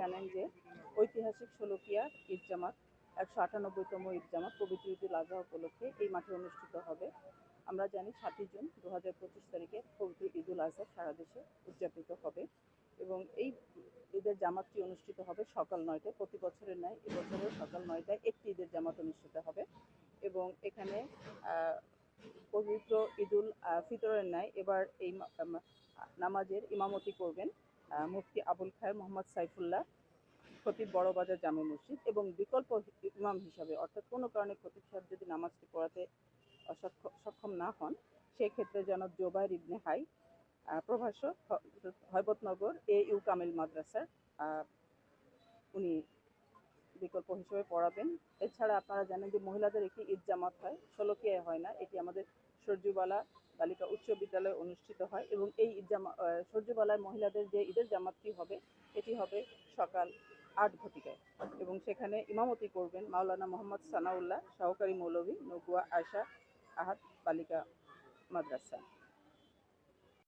জানেন যে ঐতিহাসিক ষোলকিয়া ঈদ জামাত, একশো আটানব্বইতম ঈদ পবিত্র ঈদুল আজহা উপলক্ষে এই মাঠে অনুষ্ঠিত হবে। আমরা জানি সাতই জুন দু হাজার পঁচিশ তারিখে পবিত্র ঈদুল আজহা সারা দেশে উদযাপিত হবে এবং এই ঈদের জামাতটি অনুষ্ঠিত হবে সকাল নয়টায়। প্রতি বছরের ন্যায় এবছরেও সকাল নয়টায় একটি ঈদের জামাত অনুষ্ঠিত হবে এবং এখানে পবিত্র ঈদুল ফিতরের ন্যায় এবার এই নামাজের ইমামতি করবেন। মুফতি আবুল খায়ের মোহাম্মদ সাইফুল্লাহ, খতিব বড়বাজার জামে মসজিদ এবং বিকল্প ইমাম হিসাবে, অর্থাৎ কোনো কারণে খতিব সাহেব যদি নামাজটি পড়াতে সক্ষম না হন, সেক্ষেত্রে জনাব জোবাইর ইবনে হাই প্রভাষক হয়বতনগর এ ইউ কামিল মাদ্রাসার উনি বিকল্প হিসেবে পড়াবেন। এছাড়া আপনারা জানেন যে মহিলাদের একটি ঈদ জামাত হয় ষোলকিয়ায় হয় না, এটি আমাদের সরজুবালা বালিকা উচ্চ বিদ্যালয়ে অনুষ্ঠিত হয় এবং এই জামা সরজুবালায় মহিলাদের যে ঈদের জামাতটি হবে এটি হবে সকাল আট ঘটিকায়। এবং সেখানে ইমামতি করবেন মাওলানা মোহাম্মদ সানাউল্লাহ, সহকারী মৌলভী নগুয়া আয়শা আহাদ, বালিকা মাদ্রাসা।